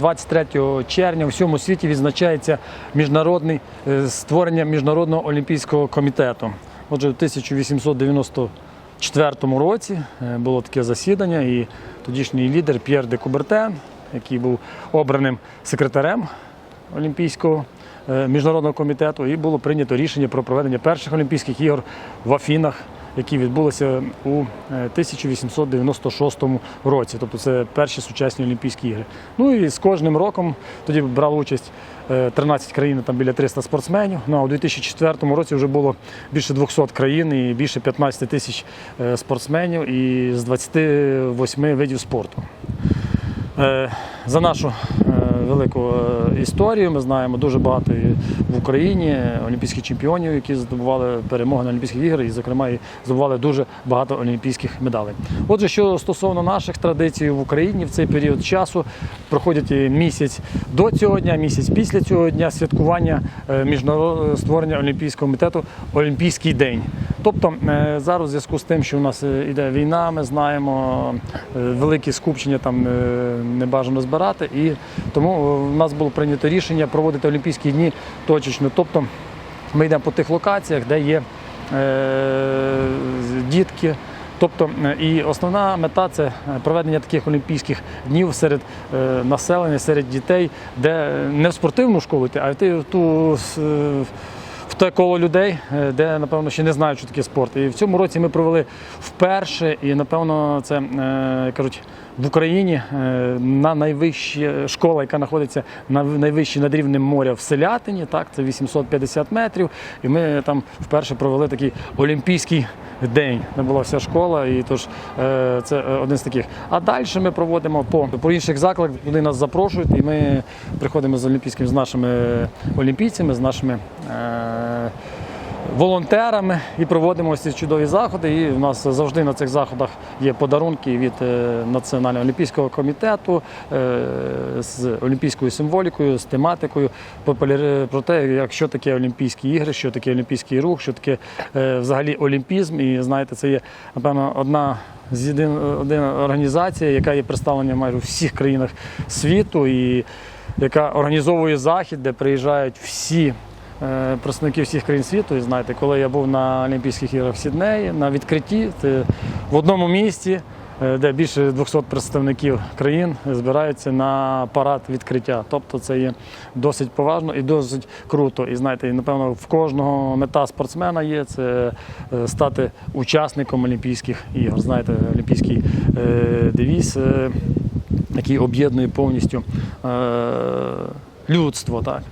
23 червня у всьому світі відзначається міжнародний е, створення міжнародного олімпійського комітету. Отже, в 1894 році е, було таке засідання, і тодішній лідер П'єр де Кубертен, який був обраним секретарем Олімпійського е, міжнародного комітету, і було прийнято рішення про проведення перших Олімпійських ігор в Афінах, які відбулися у е, 1896 році. Тобто це перші сучасні Олімпійські ігри. Ну і з кожним роком тоді брало участь е, 13 країн, там біля 300 спортсменів. Ну а у 2004 році вже було більше 200 країн і більше 15 тисяч е, спортсменів і з 28 видів спорту. Е, За нашу е, велику е, історію ми знаємо дуже багато в Україні олімпійських чемпіонів, які здобували перемоги на Олімпійських іграх, і, зокрема, і здобували дуже багато олімпійських медалей. Отже, що стосовно наших традицій в Україні в цей період часу проходять місяць до цього дня, місяць після цього дня святкування е, міжнародного створення Олімпійського комітету Олімпійський день. Тобто е, зараз в зв'язку з тим, що у нас йде війна, ми знаємо е, великі скупчення там е, не бажано збирати, і тому в нас було прийнято рішення проводити Олімпійські дні точечно. Тобто ми йдемо по тих локаціях, де є е, дітки. Тобто е, і основна мета це проведення таких олімпійських днів серед е, населення, серед дітей, де не в спортивну школу а в ту е, те коло людей, е, де напевно ще не знають, що таке спорт. І в цьому році ми провели вперше, і напевно це е, кажуть. В Україні е, на найвища школа, яка знаходиться на найвищій над рівнем моря в Селятині, так це 850 метрів. І ми там вперше провели такий олімпійський день. Це була вся школа, і тож це один з таких. А далі ми проводимо по, по інших закладах, куди нас запрошують, і ми приходимо з олімпійським з нашими олімпійцями, з нашими. Волонтерами і проводимо ці чудові заходи. І в нас завжди на цих заходах є подарунки від е, Національного олімпійського комітету е, з олімпійською символікою, з тематикою про те, як що таке Олімпійські ігри, що таке олімпійський рух, що таке е, взагалі олімпізм. І знаєте, це є напевно одна. З єдин, одна організація, яка є представлена майже у всіх країнах світу, і яка організовує захід, де приїжджають всі е, представники всіх країн світу. І знаєте, коли я був на Олімпійських іграх в Сіднеї на відкритті, в одному місті, е, де більше 200 представників країн збираються на парад відкриття. Тобто це є досить поважно і досить круто. І знаєте, напевно, в кожного мета спортсмена є це е, стати учасником Олімпійських ігор. Знаєте, олімпійський девіз. який об'єднує повністю е, людство. Так.